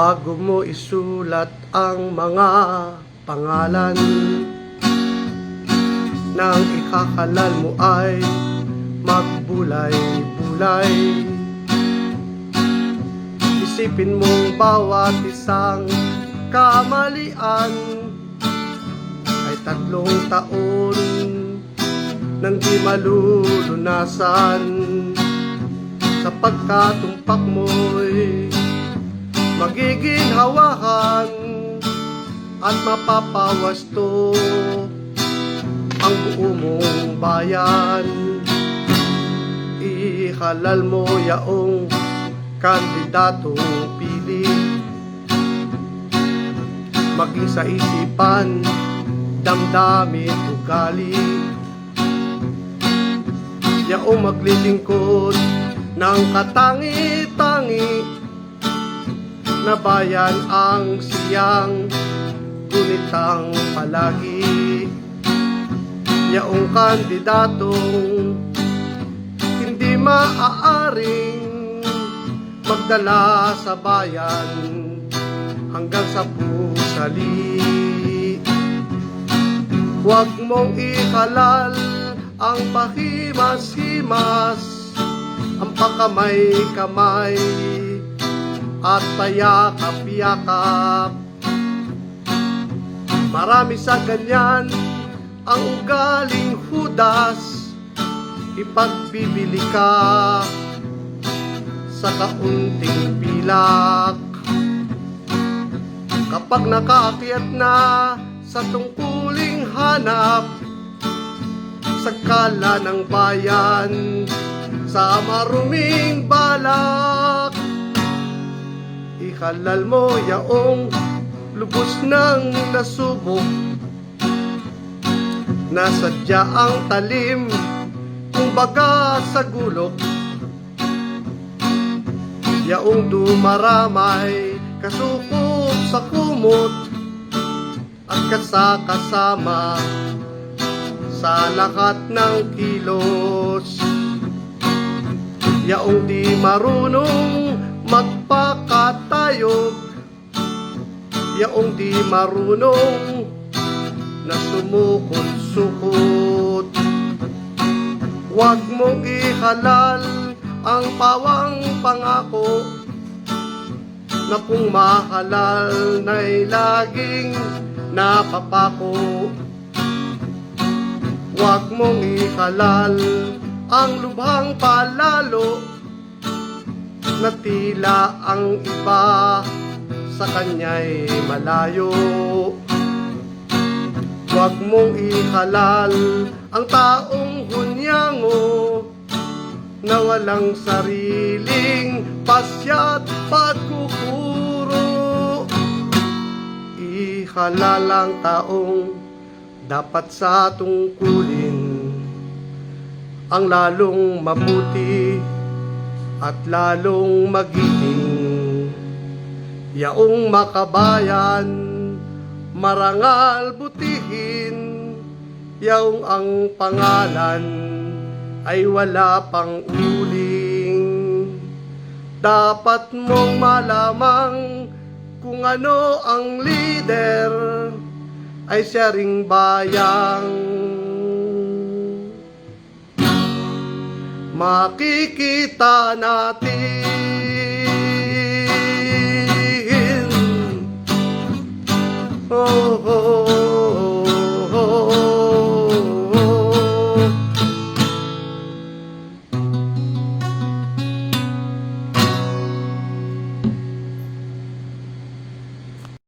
Bago mo isulat ang mga pangalan Nang ikakalal mo ay magbulay-bulay. Isipin mong bawat isang kamalian Ay tatlong taon nang di malulunasan. Sapagkat tumpak mo'y magiging hawahan At mapapawasto ang buo mong bayan. Ihalal mo yaong kandidatong pili. Maging sa isipan, damdamin, ugali. Yaong maglilingkod ng katangi-tangi Na bayan ang siyang gunitang palagi Yaong kandidatong hindi maaaring magdala sa bayan hanggang sa pusali. Huwag mong ihalal ang pahimas-himas, ang pakamay-kamay at payakap-yakap. Marami sa ganyan ang ugaling hudas, ipagbibili ka sa kaunting pilak. Kapag nakaakyat na sa tungkuling hanap, sa kala ng bayan, sa maruming balak, ihalal mo yaong lubos ng nasubok, nasadya ang talim, kumbaga sa gulok, yaong dumaramay kasukot sa kumot. At kasakasama sa lahat ng kilos. Yaong di marunong magpakatayog yaong di marunong na sumukot-sukot Huwag mong ihalal ang pawang pangako na kung mahalal na'y laging napapako. Huwag mong ihalal ang lubhang palalo na tila ang iba sa kanya'y malayo. Huwag mong ihalal ang taong hunyango na walang sariling pasya't pagkukuro. Ihalal ang taong dapat sa tungkulin ang lalong mabuti at lalong magiting. Yaong makabayan, marangal butihin, yaong ang pangalan ay wala pang uling. Dapat mong malamang kung ano ang leader ay siya ring bayang makikita natin